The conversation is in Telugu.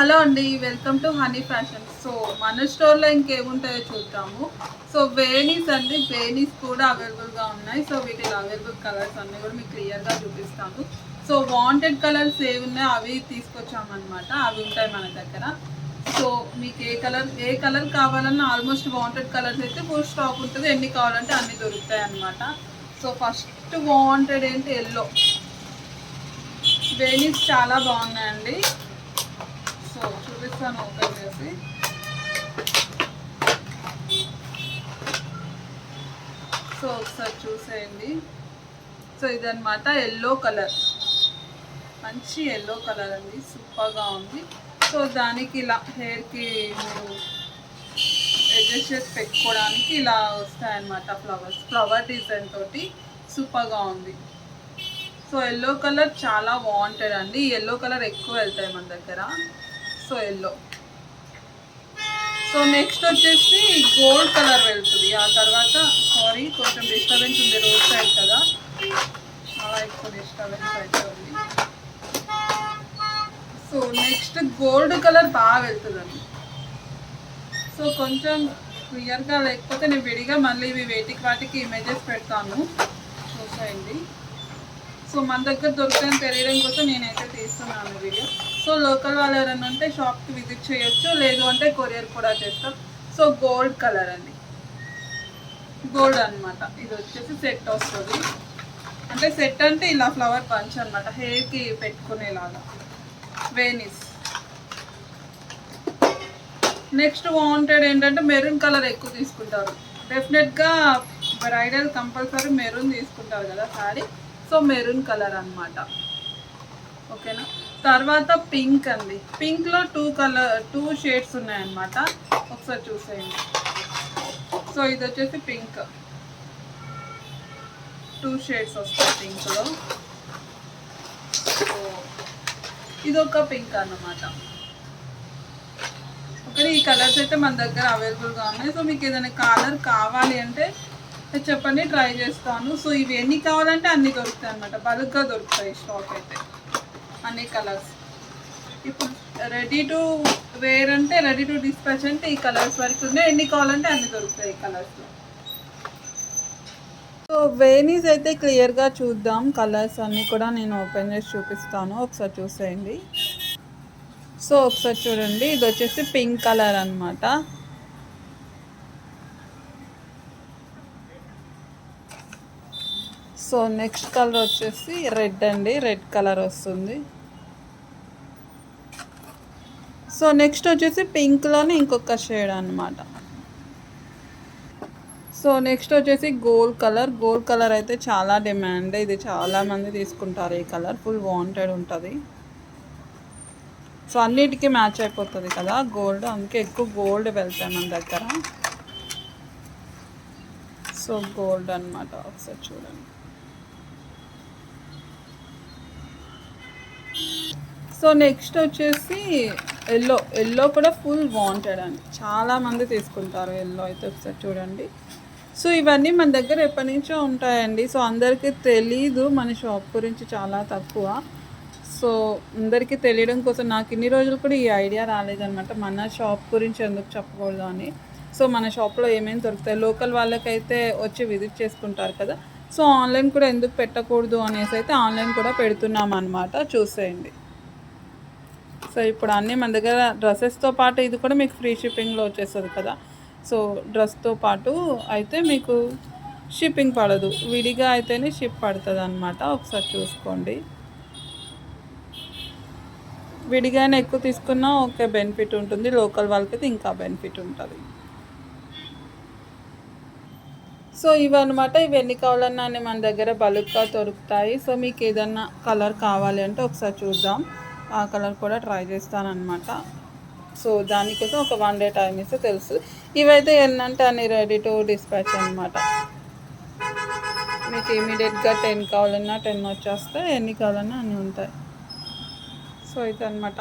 హలో అండి welcome to honey fashion. So మన స్టోర్లో ఇంకేముంటాయో చూద్దాము. సో వేనీస్ అండి వేణీస్ కూడా అవైలబుల్గా ఉన్నాయి. సో వీటిలో అవైలబుల్ కలర్స్ అన్నీ కూడా మీకు క్లియర్గా చూపిస్తాను. సో వాంటెడ్ కలర్స్ ఏవి ఉన్నాయో అవి తీసుకొచ్చామన్నమాట. అవి ఉంటాయి మన దగ్గర. సో మీకు ఏ కలర్ ఏ కలర్ కావాలన్నా ఆల్మోస్ట్ వాంటెడ్ కలర్స్ అయితే ఫుల్ స్టాక్ ఉంటుంది. ఎన్ని కావాలంటే అన్ని దొరుకుతాయి అన్నమాట. సో ఫస్ట్ వాంటెడ్ ఏంటి? ఎల్లో. వేణీస్ చాలా బాగున్నాయండి. సో చూపిస్తాను ఓపెన్ చేసి సో ఒకసారి చూసేయండి. సో ఇదన్నమాట ఎల్లో కలర్ మంచి ఎల్లో కలర్ అండి. సూపర్గా ఉంది. సో దానికి ఇలా హెయిర్కి మీరు అడ్జస్ట్ చేసి పెట్టుకోవడానికి ఇలా వస్తాయన్నమాట ఫ్లవర్స్ ఫ్లవర్ డిజైన్ తోటి సూపర్గా ఉంది. సో ఎల్లో కలర్ చాలా బాగుంటుంది అండి. ఎల్లో కలర్ ఎక్కువ వెళ్తాయి మన దగ్గర. సో ఎల్లో సో నెక్స్ట్ వచ్చేసి గోల్డ్ కలర్ వెళ్తుంది. ఆ తర్వాత సారీ కొంచెం డిస్టర్బెన్స్ ఉంది రోడ్ సైడ్ కదా. చాలా ఎక్కువ డిస్టర్బెన్స్ అవుతుంది సో నెక్స్ట్ గోల్డ్ కలర్ బాగా వెళ్తుందండి. సో కొంచెం క్లియర్గా లేకపోతే నేను విడిగా మళ్ళీ ఇవి వేటికి వాటికి ఇమేజెస్ పెడతాను. చూసేయండి. సో మన దగ్గర దొరుకుతాయని తెలియడం కోసం నేనైతే తీస్తున్నాను వీడియో. సో లోకల్ వాళ్ళు ఎవరైనా ఉంటే షాప్కి విజిట్ చేయొచ్చు. లేదు అంటే కొరియర్ కూడా చేస్తాం. సో గోల్డ్ కలర్ అండి. గోల్డ్ అన్నమాట. ఇది వచ్చేసి సెట్ వస్తుంది. అంటే సెట్ అంటే ఇలా ఫ్లవర్ పంచ్ అనమాట హెయిర్కి పెట్టుకునేలాగా. వేనిస్ నెక్స్ట్ వాంటెడ్ ఏంటంటే మెరూన్ కలర్ ఎక్కువ తీసుకుంటారు. డెఫినెట్గా బ్రైడల్ కంపల్సరీ మెరూన్ తీసుకుంటారు కదా శారీ సో మెరూన్ కలర్ అనమాట ఓకేనా? తర్వాత పింక్ అండి. పింక్లో టూ కలర్ టూ షేడ్స్ ఉన్నాయన్నమాట. ఒకసారి చూసేయండి. సో ఇది వచ్చేసి పింక్ టూ షేడ్స్ వస్తాయి పింక్లో సో ఇది ఒక పింక్ అన్నమాట. ఓకే ఈ కలర్స్ అయితే మన దగ్గర అవైలబుల్గా ఉన్నాయి. సో మీకు ఏదైనా కలర్ కావాలి అంటే చెప్పండి ట్రై చేస్తాను. సో ఇవి ఎన్ని కావాలంటే అన్ని దొరుకుతాయి అనమాట బల్క్గా దొరుకుతాయి స్టాక్ అయితే. అన్ని కలర్స్. ఇప్పుడు రెడీ టు వేర్ అంటే రెడీ టు డిస్పాచ్ అంటే ఈ కలర్స్ వరకు ఉన్నాయి. ఎన్ని కావాలంటే అన్ని దొరుకుతాయి ఈ కలర్స్లో సో వేనీస్ అయితే క్లియర్గా చూద్దాం. కలర్స్ అన్నీ కూడా నేను ఓపెన్ చేసి చూపిస్తాను. ఒకసారి చూసేయండి. సో ఒకసారి చూడండి. ఇది వచ్చేసి పింక్ కలర్ అనమాట సో నెక్స్ట్ కలర్ వచ్చేసి రెడ్ అండి. రెడ్ కలర్ వస్తుంది. సో నెక్స్ట్ వచ్చేసి పింక్లోనే ఇంకొక షేడ్ అనమాట సో నెక్స్ట్ వచ్చేసి గోల్డ్ కలర్. గోల్డ్ కలర్ అయితే చాలా డిమాండ్. ఇది చాలామంది తీసుకుంటారు ఈ కలర్. ఫుల్ వాంటెడ్ ఉంటుంది. సో అన్నిటికీ మ్యాచ్ అయిపోతుంది కదా. గోల్డ్ అందుకే ఎక్కువ గోల్డ్ వెళ్తాయి మన దగ్గర. సో గోల్డ్ అనమాట ఒకసారి చూడండి. సో నెక్స్ట్ వచ్చేసి ఎల్లో ఎల్లో కూడా ఫుల్ వాంటెడ్ అండి. చాలామంది తీసుకుంటారు ఎల్లో అయితే ఒకసారి చూడండి. సో ఇవన్నీ మన దగ్గర ఎప్పటి నుంచో ఉంటాయండి. సో అందరికీ తెలీదు మన షాప్ గురించి చాలా తక్కువ. సో అందరికీ తెలియడం కోసం నాకు ఇన్ని రోజులు కూడా ఈ ఐడియా రాలేదనమాట మన షాప్ గురించి ఎందుకు చెప్పకూడదు అని. సో మన షాప్లో ఏమేమి దొరుకుతాయి? లోకల్ వాళ్ళకైతే వచ్చి విజిట్ చేసుకుంటారు కదా. సో ఆన్లైన్ కూడా ఎందుకు పెట్టకూడదు అనేసి అయితే ఆన్లైన్ కూడా పెడుతున్నాం అనమాట చూసేయండి. సో ఇప్పుడు అన్నీ మన దగ్గర డ్రెస్సెస్తో పాటు ఇది కూడా మీకు ఫ్రీ షిప్పింగ్లో వచ్చేస్తుంది కదా. సో డ్రెస్తో పాటు అయితే మీకు షిప్పింగ్ పడదు. విడిగా అయితేనే షిప్ పడుతుంది అనమాట ఒకసారి చూసుకోండి. విడిగానే ఎక్కువ తీసుకున్నా ఓకే బెనిఫిట్ ఉంటుంది. లోకల్ వాళ్ళకైతే ఇంకా బెనిఫిట్ ఉంటుంది. సో ఇవన్నమాట. ఇవి ఎన్ని కావాలన్నా మన దగ్గర బల్క్గా దొరుకుతాయి. సో మీకు ఏదన్నా కలర్ కావాలి అంటే ఒకసారి చూద్దాం. ఆ కలర్ కూడా ట్రై చేస్తానమాట సో దానికోసం ఒక వన్ డే టైం ఇస్తే తెలుసు. ఇవైతే ఎన్నంటే అన్ని రెడీ టు డిస్పాచ్ అనమాట మీకు ఇమీడియట్గా టెన్ కావాలన్నా టెన్ వచ్చేస్తే ఎన్ని కావాలన్నా అన్నీ ఉంటాయి. సో ఇది అనమాట